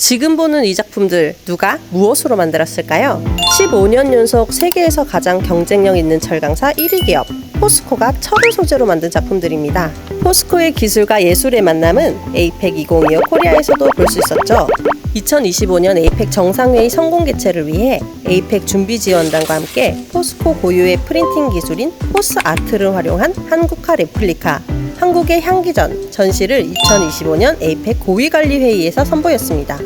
지금 보는 이 작품들 누가 무엇으로 만들었을까요? 15년 연속 세계에서 가장 경쟁력 있는 철강사 1위 기업 포스코가 철을 소재로 만든 작품들입니다. 포스코의 기술과 예술의 만남은 에이펙 2025 코리아에서도 볼 수 있었죠. 2025년 에이펙 정상회의 성공 개최를 위해 에이펙 준비 지원단과 함께 포스코 고유의 프린팅 기술인 포스 아트를 활용한 한국화 레플리카 한국의 향기전 전시를 2025년 에이펙 고위관리회의에서 선보였습니다.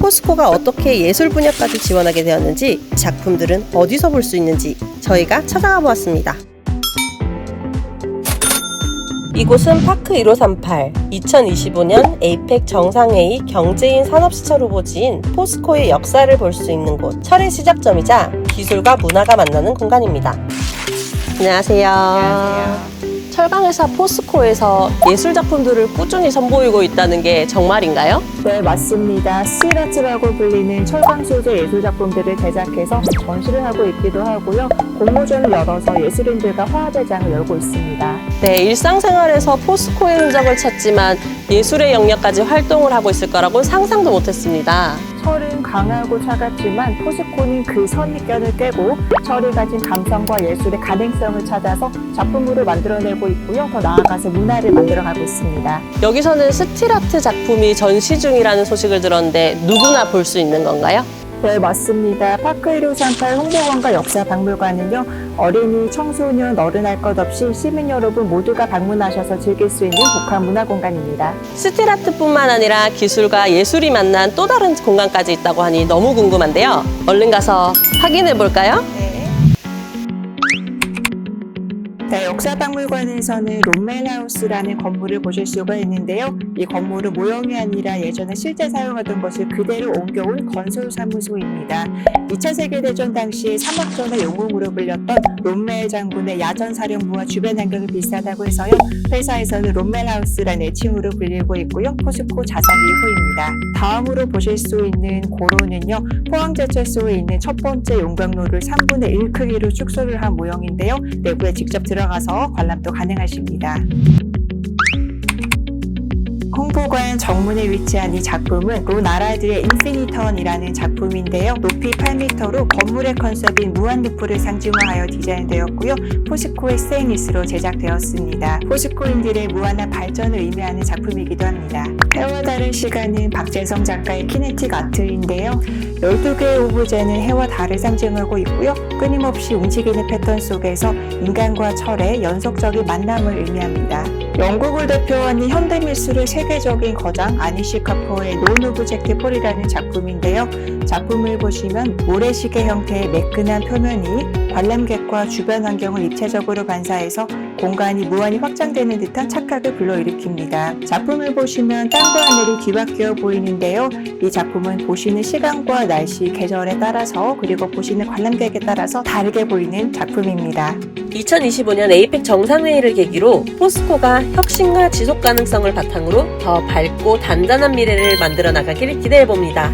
포스코가 어떻게 예술 분야까지 지원하게 되었는지 작품들은 어디서 볼 수 있는지 저희가 찾아가 보았습니다. 이곳은 파크 1538 2025년 에이펙 정상회의 경제인 산업시설 후보지인 포스코의 역사를 볼 수 있는 곳 철의 시작점이자 기술과 문화가 만나는 공간입니다. 안녕하세요. 안녕하세요. 철강회사 포스코에서 예술 작품들을 꾸준히 선보이고 있다는 게 정말인가요? 네, 맞습니다. 스티라츠라고 불리는 철강 소재 예술 작품들을 제작해서 전시를 하고 있기도 하고요. 공모전을 열어서 예술인들과 화합회장을 열고 있습니다. 네, 일상생활에서 포스코의 흔적을 찾지만 예술의 영역까지 활동을 하고 있을 거라고는 상상도 못했습니다. 철은 강하고 차갑지만 포스코는 그 선입견을 깨고 철이 가진 감성과 예술의 가능성을 찾아서 작품으로 만들어내고 있고요. 더 나아가서 문화를 만들어가고 있습니다. 여기서는 스틸아트 작품이 전시 중이라는 소식을 들었는데 누구나 볼 수 있는 건가요? 네, 맞습니다. 파크 1538 홍보관과 역사박물관은요, 어린이, 청소년, 어른 할 것 없이 시민 여러분 모두가 방문하셔서 즐길 수 있는 복합 문화 공간입니다. 스틸아트뿐만 아니라 기술과 예술이 만난 또 다른 공간까지 있다고 하니 너무 궁금한데요. 얼른 가서 확인해 볼까요? 역사박물관에서는 롬멜하우스라는 건물을 보실 수가 있는데요. 이 건물은 모형이 아니라 예전에 실제 사용하던 것을 그대로 옮겨온 건설사무소입니다. 2차 세계대전 당시 사막전의 영웅으로 불렸던 롬멜 장군의 야전 사령부와 주변 환경이 비슷하다고 해서요. 회사에서는 롬멜하우스라는 애칭으로 불리고 있고요. 포스코 자산 1호입니다. 다음으로 보실 수 있는 고로는요. 포항제철소에 있는 첫 번째 용광로를 3분의 1 크기로 축소를 한 모형인데요. 내부에 직접 들어가서 관람도 가능하십니다. 홍보관 정문에 위치한 이 작품은 로나라드의 인피니턴이라는 작품인데요. 높이 8m로 건물의 컨셉인 무한루프를 상징화하여 디자인되었고요. 포스코의 스테인리스로 제작되었습니다. 포스코인들의 무한한 발전을 의미하는 작품이기도 합니다. 해와 다른 시간은 박재성 작가의 키네틱 아트인데요. 12개의 오브제는 해와 달을 상징하고 있고요. 끊임없이 움직이는 패턴 속에서 인간과 철의 연속적인 만남을 의미합니다. 영국을 대표하는 현대미술의 세계적인 거장 아니시 카퍼의 논 오브젝트 폴이라는 작품인데요. 작품을 보시면 모래시계 형태의 매끈한 표면이 관람객과 주변 환경을 입체적으로 반사해서 공간이 무한히 확장되는 듯한 착각을 불러일으킵니다. 작품을 보시면 땅과 하늘이 뒤바뀌어 보이는데요. 이 작품은 보시는 시간과 날씨, 계절에 따라서 그리고 보시는 관람객에 따라서 다르게 보이는 작품입니다. 2025년 에이펙 정상회의를 계기로 포스코가 혁신과 지속 가능성을 바탕으로 더 밝고 단단한 미래를 만들어 나가길 기대해 봅니다.